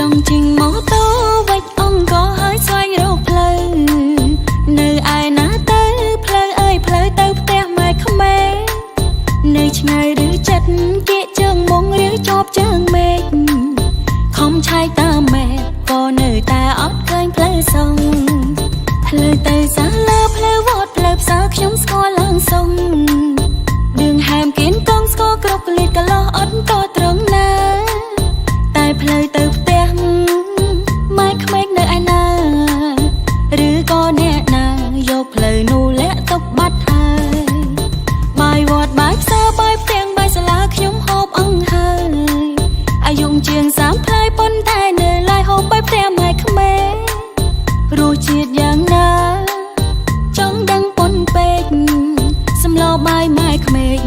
ចង់ជិញម៉ូតូវិចអង្គហើយស្វែងរកផ្លូវនៅឯណាទៅផ្លូវអើយផ្លូវទៅផ្ទះម៉ែខ្មែរនៅឆ្ងាយឬចិត្តគៀកជើងមុងឬជាប់ជើងមេឃខំឆៃតាមមេក៏នៅតែអត់ឃើញផ្លូវសុងផ្លូវទៅសាលាផ្លូវវត្តផ្លូវផ្សារខ្ញុំស្គាល់ឡើងសុងដឿងហាមគៀនកងស្គាល់គ្រប់លៀតកន្លោះអត់តត្រង់ណា តែផ្លូវទៅផ្ទះ យកផ្លូវនោះលាក់ទុកបាត់ហើយបាយវត្តបាយផ្សារបាយផ្ទាំងបាយសាលាខ្ញុំហូបអង្ហើយអាយុជាង30ផ្លាយប៉ុន្តែនៅឡើយហូបបាយផ្ទាំងម៉ែក្មេងរសជាតិយ៉ាងណាចង់ដឹងប៉ុនពេកសម្លបាយម៉ែក្មេង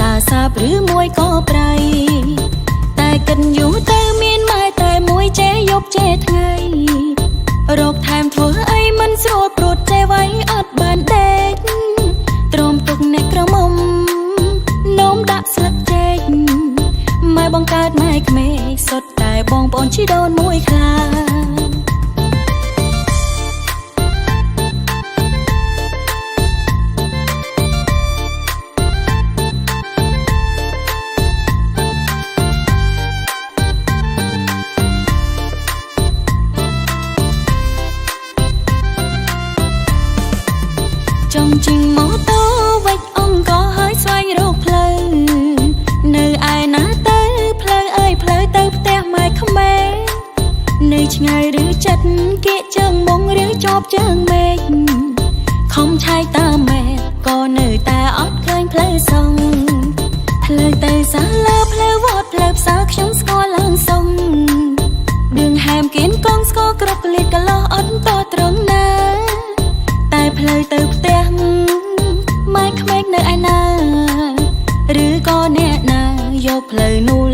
តើសាបឬមួយក៏ប្រៃតែកិនយូរទៅមានម៉ែតែមួយចេះយប់ចេះថ្ងៃ ម៉ែក្មេងសុទ្ធតែបងប្អូនជីដូនមួយខ្លាចង់ជិះ នៅឆ្ងាយឬចិត្តគៀកជើងមុងឬជាប់ជើងមេឃខំឆែកតាមម៉ែក៏នៅតែអត់ឃើញផ្លូវសងផ្លូវទៅសាលាផ្លូវវត្តផ្លូវផ្សារខ្ញុំស្គាល់ឡើងសងដឿងហែមគៀនកងស្គរគ្រប់កលៀតកលោះអត់តត្រង់ណា តែផ្លូវទៅផ្ទះម៉ែក្មេកនៅឯណា ឬក៏អ្នកណាយកផ្លូវនោះ